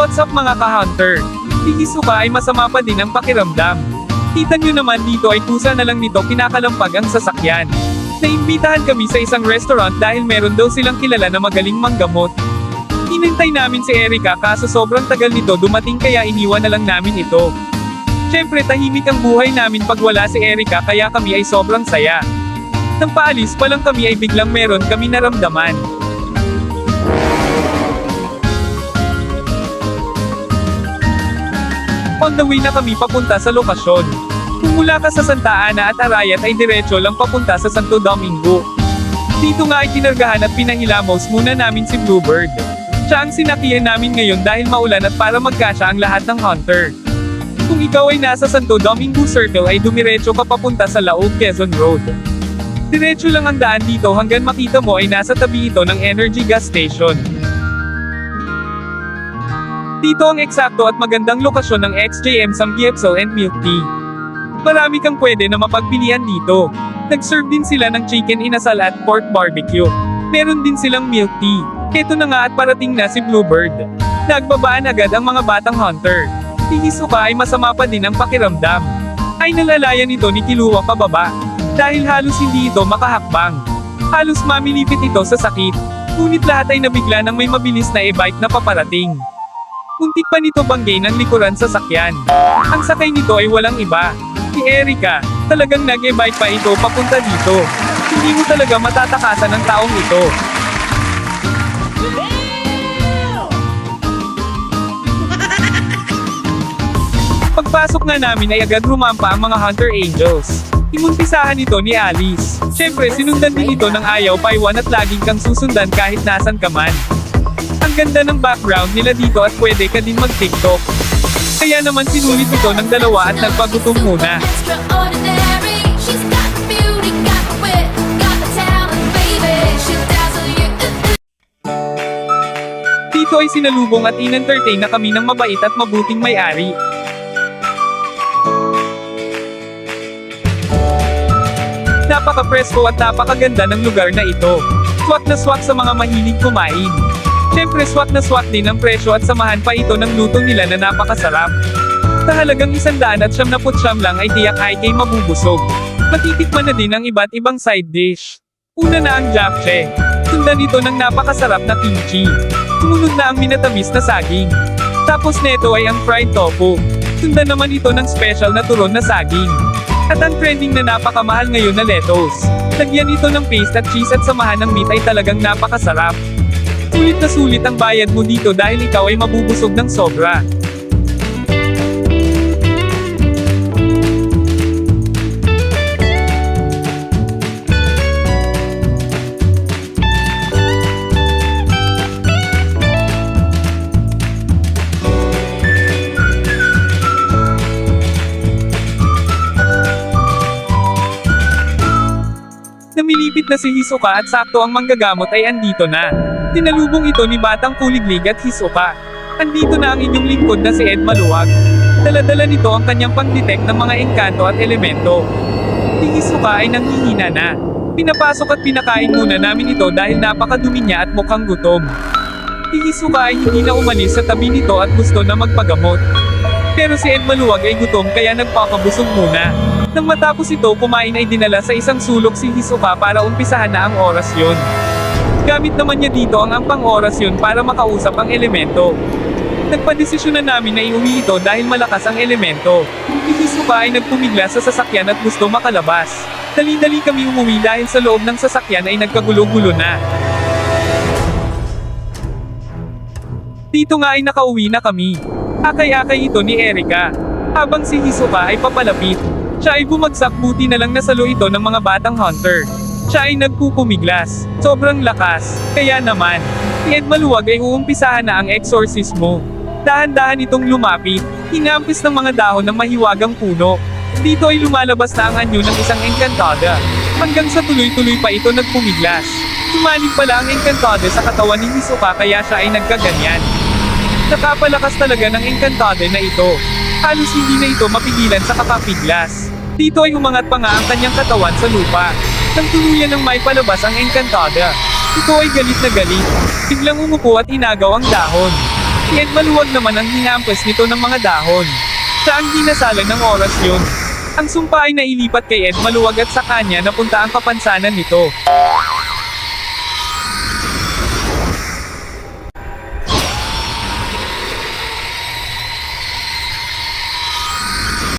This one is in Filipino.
What's up mga ka-hunter? Higisuka ay masama pa din ang pakiramdam. Kita nyo naman dito ay pusa na lang nito kinakalampag ang sasakyan. Naimbitahan kami sa isang restaurant dahil meron daw silang kilala na magaling manggamot. Inintay namin si Erika kaso sobrang tagal nito dumating kaya iniwan na lang namin ito. Siyempre tahimik ang buhay namin pag wala si Erika kaya kami ay sobrang saya. Nang paalis pa lang kami ay biglang meron kami naramdaman. On the way na kami papunta sa lokasyon. Kung mula ka sa Santa Ana at Arayat ay diretso lang papunta sa Santo Domingo. Dito nga ay tinargahan at pinahilamos muna namin si Bluebird. Siya ang sinakyan namin ngayon dahil maulan at para magkasya ang lahat ng hunter. Kung ikaw ay nasa Santo Domingo Circle ay dumiretso ka papunta sa Laog Quezon Road. Diretso lang ang daan dito hanggang makita mo ay nasa tabi ito ng energy gas station. Dito ang eksakto at magandang lokasyon ng XJM Samgyepsel and Milk Tea. Marami kang pwede na mapagpilian dito. Nag-serve din sila ng chicken inasal at pork barbecue. Meron din silang milk tea. Keto na nga at parating na si Bluebird. Nagbabaan agad ang mga batang hunter. Hihisuka ay masama pa din ang pakiramdam. Ay nalalayan ito ni Kiluwa pababa. Dahil halos hindi ito makahakbang. Halos mamilipit ito sa sakit. Ngunit lahat ay nabigla ng may mabilis na e-bike na paparating. Muntik pa nito banggay ng likuran sa sakyan. Ang sakay nito ay walang iba. Si Erika, talagang nag-e-bike pa ito papunta dito. Hindi mo talaga matatakasan ng taong ito. Pagpasok nga namin ay agad rumampa ang mga Hunter Angels. Imuntisahan ito ni Alice. Siyempre sinundan din ito ng ayaw paiwan at laging kang susundan kahit nasan ka man. Ang ganda ng background nila dito at pwede ka din mag-tiktok. Kaya naman sinulit ito ng dalawa at nagpagutom muna. Dito ay sinalubong at in-entertain na kami ng mabait at mabuting may-ari. Napaka-presko at napakaganda ng lugar na ito. Swak na swak sa mga mahilig kumain. Siyempre swak na swak din ang presyo at samahan pa ito ng luto nila na napakasarap. Sa halagang isandaan at siyam na putsyam lang ay tiyak ay kay mabubusog. Matitikman na din ang iba't ibang side dish. Una na ang japchae. Sundan ito ng napakasarap na kimchi. Sumunod na ang minatamis na saging. Tapos neto ay ang fried tofu. Sundan naman ito ng special na turon na saging. At ang trending na napakamahal ngayon na lettuce. Lagyan ito ng paste at cheese at samahan ng meat ay talagang napakasarap. Sulit na sulit ang bayad mo dito dahil ikaw ay mabubusog ng sobra. Namilipit na si Hisoka at sakto ang manggagamot ay andito na. Tinalubong ito ni Batang Kuliglig at Hisoka. Andito na ang inyong lingkod na si Ed Maluwag. Daladala nito ang kanyang pang-detect ng mga engkanto at elemento. Si Hisoka ay nanghihina na. Pinapasok at pinakain muna namin ito dahil napakadumi niya at mukhang gutom. Si Hisoka ay hindi na umalis sa tabi nito at gusto na magpagamot. Pero si Ed Maluwag ay gutom kaya nagpapabusog muna. Nang matapos ito kumain ay dinala sa isang sulok si Hisoka para umpisahan na ang oras yun. Gamit naman niya dito ang ampang oras yun para makausap ang elemento. Nagpadesisyon na namin na iuwi ito dahil malakas ang elemento. Si Hisoka ay nagpumigla sa sasakyan at gusto makalabas. Dali-dali kami umuwi dahil sa loob ng sasakyan ay nagkagulo-gulo na. Dito nga ay nakauwi na kami. Akay-akay ito ni Erika. Habang si Hisoka ay papalapit. Siya ay bumagsak buti na lang nasalo ito ng mga batang hunter. Siya ay nagpupumiglas. Sobrang lakas. Kaya naman, si Ed Maluwag ay uumpisahan na ang exorcismo. Dahan-dahan itong lumapit. Hinampis ng mga dahon ng mahiwagang puno. Dito ay lumalabas na ang anyo ng isang engkantada. Hanggang sa tuloy-tuloy pa ito nagpumiglas. Tumanig pala ang engkantada sa katawan ni Hisoka kaya siya ay nagkaganyan. Nakapalakas talaga ng engkantade na ito. Halos hindi na ito mapigilan sa kakapiglas. Dito ay umangat pa nga ang kanyang katawan sa lupa. Nang tuluyan ng may palabas ang engkantada. Ito ay galit na galit. Biglang umupo at inagaw ang dahon. Ed Maluwag naman ang hinampas nito ng mga dahon. Siya ang dinasalan ng oras yun. Ang sumpa ay nailipat kay Ed Maluwag at sa kanya napunta ang kapansanan nito.